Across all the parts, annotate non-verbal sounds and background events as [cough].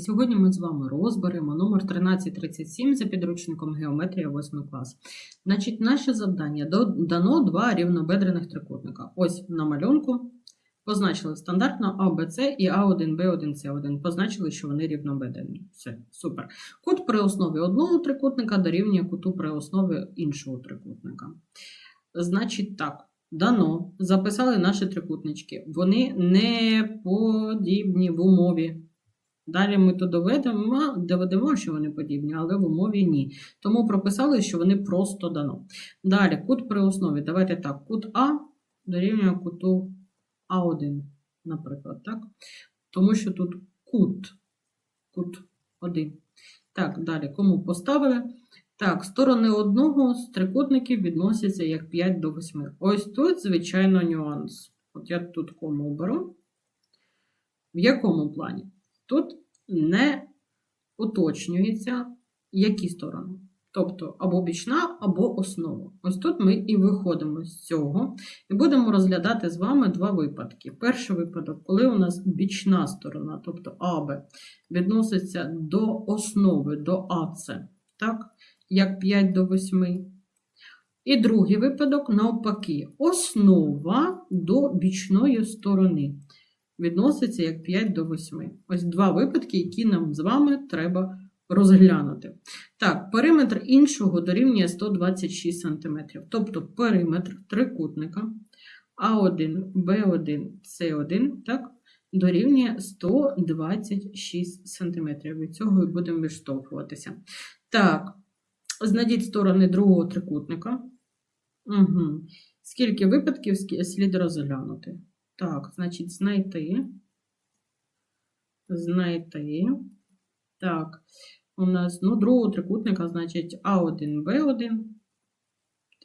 сьогодні ми з вами розберемо номер 1337 за підручником Геометрія 8 клас. Значить, наше завдання дано два рівнобедрених трикутника. Ось на малюнку позначили стандартно А, Б, С і А1, Б1, С1. Позначили, що вони рівнобедрені. Все, супер. Кут при основі одного трикутника дорівнює куту при основі іншого трикутника. Значить так. Дано, записали наші трикутнички. Вони не подібні в умові. Далі ми то доведемо, доведемо, що вони подібні, але в умові ні. Тому прописали, що вони просто дано. Далі, кут при основі. Давайте так, кут А дорівнює куту А1, наприклад, так? Тому що тут кут, кут 1. Так, далі, кому поставили? Так, сторони одного з трикутників відносяться як 5 до 8. Ось тут, звичайно, нюанс. От я тут кому беру. В якому плані? Тут не уточнюється, які сторони. Тобто або бічна, або основа. Ось тут ми і виходимо з цього. І будемо розглядати з вами два випадки. Перший випадок, коли у нас бічна сторона, тобто АБ, відноситься до основи, до АЦ, так? як 5 до 8. І другий випадок, навпаки, основа до бічної сторони відноситься як 5 до 8. Ось два випадки, які нам з вами треба розглянути. Так, периметр іншого дорівнює 126 см. Тобто периметр трикутника А1, Б1, С1, так, дорівнює 126 см. Від цього і будемо відштовхуватися. Так, знайдіть сторони другого трикутника. Угу. Скільки випадків слід розглянути? Так, значить, знайти. Знайти. Так, у нас ну, другого трикутника, значить, А1, Б1.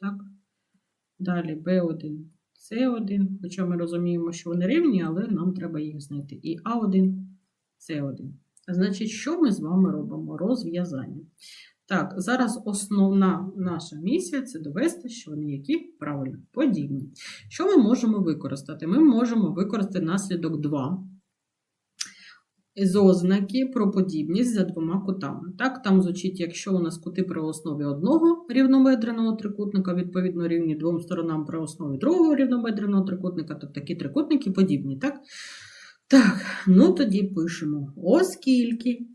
Так. Далі Б1, С1. Хоча ми розуміємо, що вони рівні, але нам треба їх знайти. І А1, С1. Значить, що ми з вами робимо? Розв'язання. Так, зараз основна наша місія це довести, що вони які правильно подібні. Що ми можемо використати? Ми можемо використати наслідок 2 з ознаки про подібність за двома кутами. Так, там звучить, якщо у нас кути при основі одного рівнобедреного трикутника, відповідно рівні двом сторонам при основі другого рівнобедреного трикутника, то такі трикутники подібні. Так, так ну тоді пишемо, оскільки.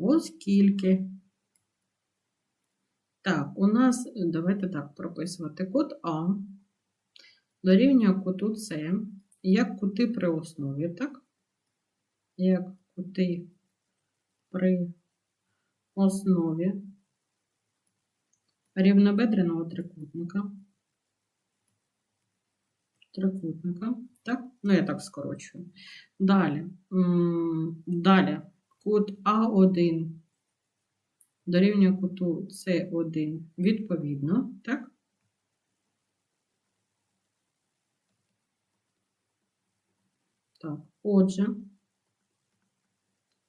Оскільки. Так, у нас, давайте так прописувати кут А дорівнює куту С, як кути при основі, так? Як кути при основі рівнобедреного трикутника. Трикутника, так? Ну, я так скорочую. Далі. Далі. Кут А1 дорівнює куту С1 відповідно, так? Так, отже,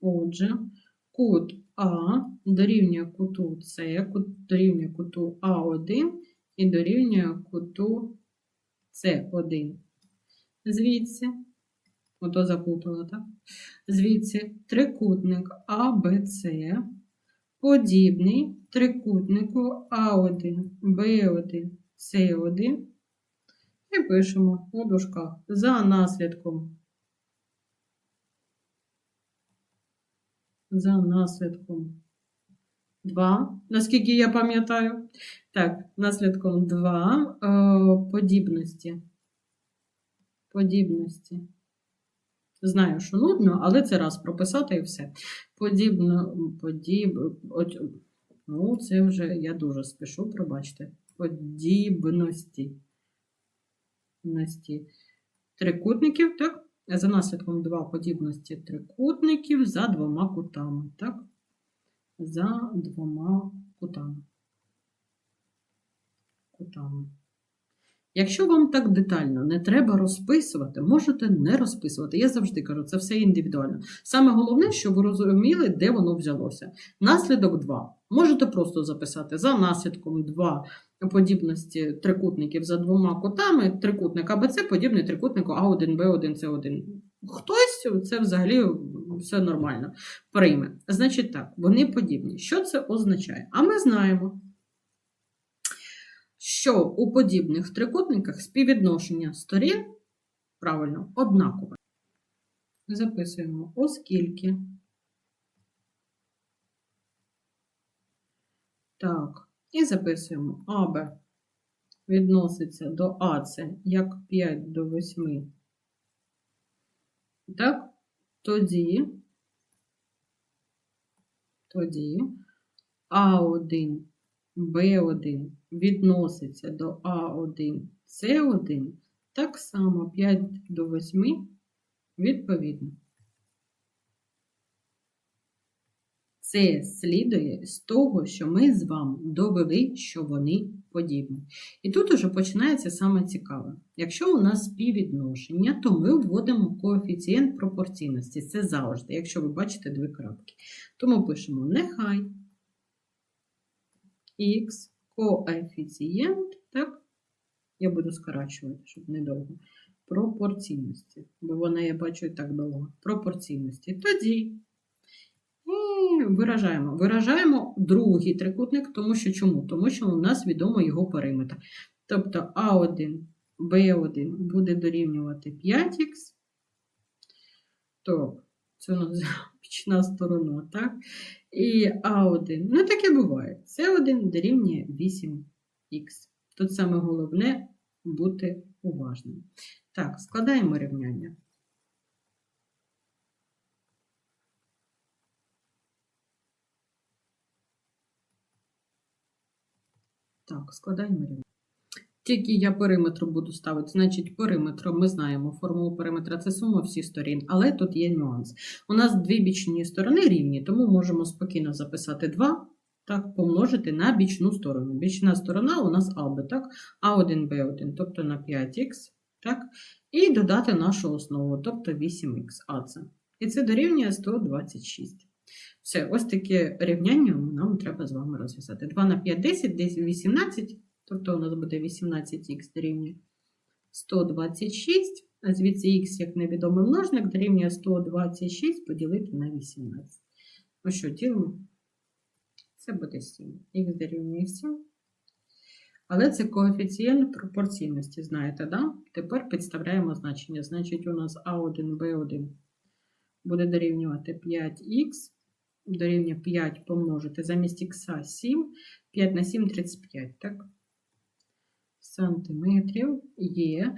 отже, кут А дорівнює куту С, кут дорівнює куту А1 і дорівнює куту С1. Звідси, ото заплутала, так? Звідси трикутник АБЦ подібний трикутнику А1, Б1, С1. І пишемо у дужках за наслідком. За наслідком 2, наскільки я пам'ятаю. Так, наслідком 2 е, подібності. Подібності. Знаю, що нудно, але це раз прописати і все. Подібно, подіб, от, ну, це вже я дуже спішу, пробачте. Подібності. Ності. Трикутників, так? За наслідком два подібності трикутників за двома кутами, так? За двома кутами. Кутами. Якщо вам так детально не треба розписувати, можете не розписувати. Я завжди кажу, це все індивідуально. Саме головне, щоб ви розуміли, де воно взялося. Наслідок 2. Можете просто записати за наслідком 2 подібності трикутників за двома кутами. Трикутник АБЦ подібний трикутнику А1, Б1, С1. хтось це взагалі все нормально прийме. Значить так, вони подібні. Що це означає? А ми знаємо, що у подібних трикутниках співвідношення сторін правильно однакове. Записуємо, оскільки. Так, і записуємо АБ відноситься до АЦ як 5 до 8. Так, тоді, тоді А1, Б1 відноситься до А1, С1, так само 5 до 8 відповідно. Це слідує з того, що ми з вами довели, що вони подібні. І тут уже починається саме цікаве. Якщо у нас співвідношення, то ми вводимо коефіцієнт пропорційності. Це завжди, якщо ви бачите дві крапки. Тому пишемо нехай х коефіцієнт, так, я буду скорачувати, щоб недовго, пропорційності, бо вона, я бачу, і так довго. Пропорційності. Тоді. І виражаємо. Виражаємо другий трикутник, тому що чому? Тому що у нас відомо його периметр. Тобто А1, Б1 буде дорівнювати 5х. То це у нас [laughs] бічна сторона, так? І А1, ну таке буває. С1 дорівнює 8х. Тут саме головне бути уважним. Так, складаємо рівняння. Так, складаємо рівня. Тільки я периметр буду ставити, значить, периметр, ми знаємо, формулу периметра це сума всіх сторін, але тут є нюанс. У нас дві бічні сторони рівні, тому можемо спокійно записати 2, так, помножити на бічну сторону. Бічна сторона у нас АБ, так, А1, Б1, тобто на 5х, так, і додати нашу основу, тобто 8х АЦ. І це дорівнює 126. Все, ось таке рівняння нам треба з вами розв'язати. 2 на 5 10, десь 18, тобто у нас буде 18х дорівнює 126, а звідси х, як невідомий множник, дорівнює 126 поділити на 18. Ну що, ділимо? Це буде 7. Х дорівнює 7. Але це коефіцієнт пропорційності, знаєте, да? Тепер підставляємо значення. Значить, у нас А1, Б1 буде дорівнювати 5х дорівнює 5 помножити замість х 7, 5 на 7 35, так? Сантиметрів є.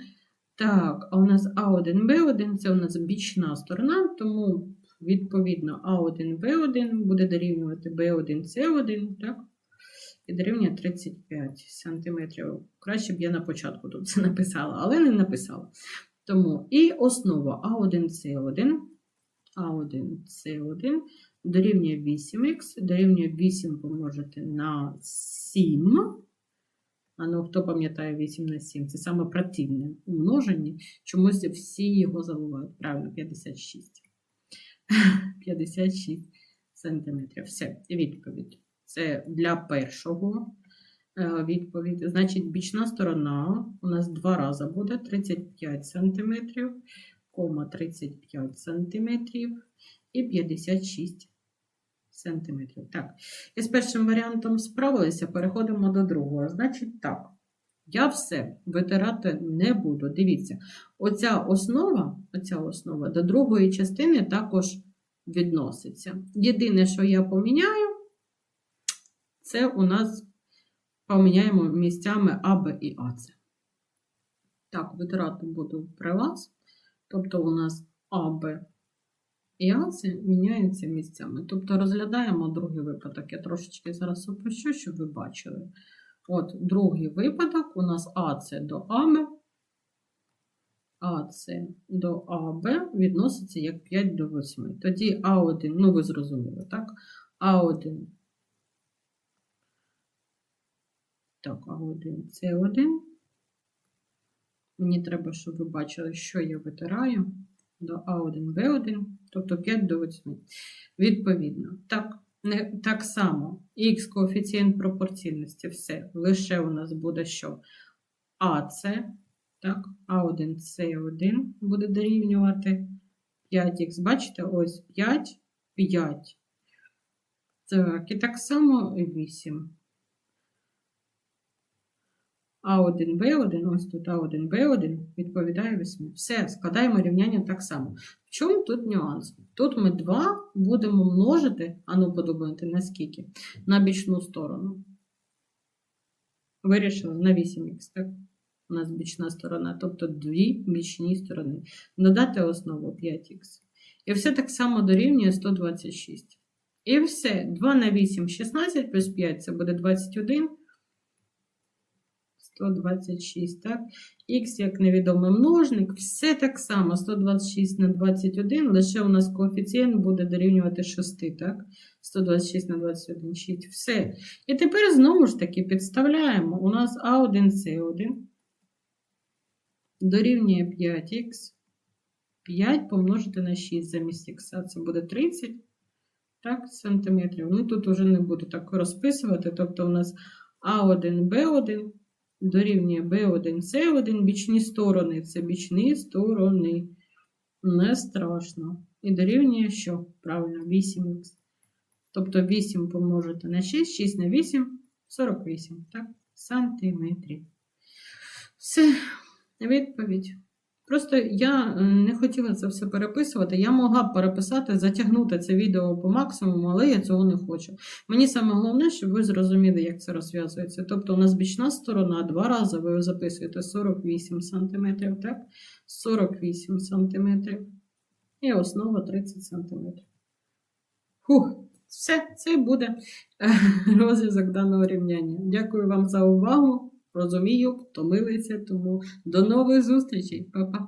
Так, а у нас А1, Б1 це у нас бічна сторона, тому, відповідно, А1, Б1 буде дорівнювати Б1, С1, так? І дорівнює 35 сантиметрів. Краще б я на початку тут це написала, але не написала. Тому і основа А1, С1, А1, С1 дорівнює 8х, дорівнює 8 помножити на 7. А ну, хто пам'ятає 8 на 7? Це саме противне умноження. Чомусь всі його забувають. Правильно, 56. 56 сантиметрів. Все, відповідь. Це для першого е, відповідь. Значить, бічна сторона у нас два рази буде 35 сантиметрів, кома 35 сантиметрів і 56 сантиметрів. Так, і з першим варіантом справилися, переходимо до другого. Значить, так, я все витирати не буду. Дивіться, оця основа, оця основа до другої частини також відноситься. Єдине, що я поміняю, це у нас поміняємо місцями А, Б і АЦ. Так, витирати буду при вас. Тобто у нас АБ і аці міняються місцями. Тобто розглядаємо другий випадок. Я трошечки зараз опущу, щоб ви бачили. От другий випадок у нас АЦ до АМ, АЦ до АБ відноситься як 5 до 8. Тоді А1, ну ви зрозуміли, так? А1. Так, А1, С1. Мені треба, щоб ви бачили, що я витираю до А1, Б1, тобто 5 до 8. Відповідно, так не, так само х коефіцієнт пропорційності, все. Лише у нас буде що? АЦ, так, А1, С1 буде дорівнювати 5х. Бачите, ось 5, 5. Так, і так само 8. А1, Б1, ось тут А1, Б1 відповідає 8. Все, складаємо рівняння так само. В чому тут нюанс? Тут ми 2 будемо множити, а ну подумайте, на скільки? На бічну сторону. Вирішили на 8х, так? У нас бічна сторона, тобто дві бічні сторони. Додати основу 5х. І все так само дорівнює 126. І все. 2 на 8 16 плюс 5 це буде 21. 126, так? Х як невідомий множник, все так само. 126 на 21, лише у нас коефіцієнт буде дорівнювати 6, так? 126 на 21, 6. Все. І тепер знову ж таки підставляємо. У нас А1, С1 дорівнює 5х. 5 помножити на 6 замість х, це буде 30 так, сантиметрів. Ну, тут вже не буду так розписувати. Тобто у нас А1, Б1 дорівнює B1, C1, бічні сторони. Це бічні сторони. Не страшно. І дорівнює що? Правильно, 8х. Тобто 8 помножити на 6, 6 на 8, 48, так? Сантиметрів. Все, відповідь. Просто я не хотіла це все переписувати. Я могла б переписати, затягнути це відео по максимуму, але я цього не хочу. Мені саме головне, щоб ви зрозуміли, як це розв'язується. Тобто, у нас бічна сторона два рази ви записуєте 48 см, так? 48 см. І основа 30 см. Фух, все, це буде е, [laughs] розв'язок даного рівняння. Дякую вам за увагу. Розумію, втомилися, тому до нових зустрічей. Па-па.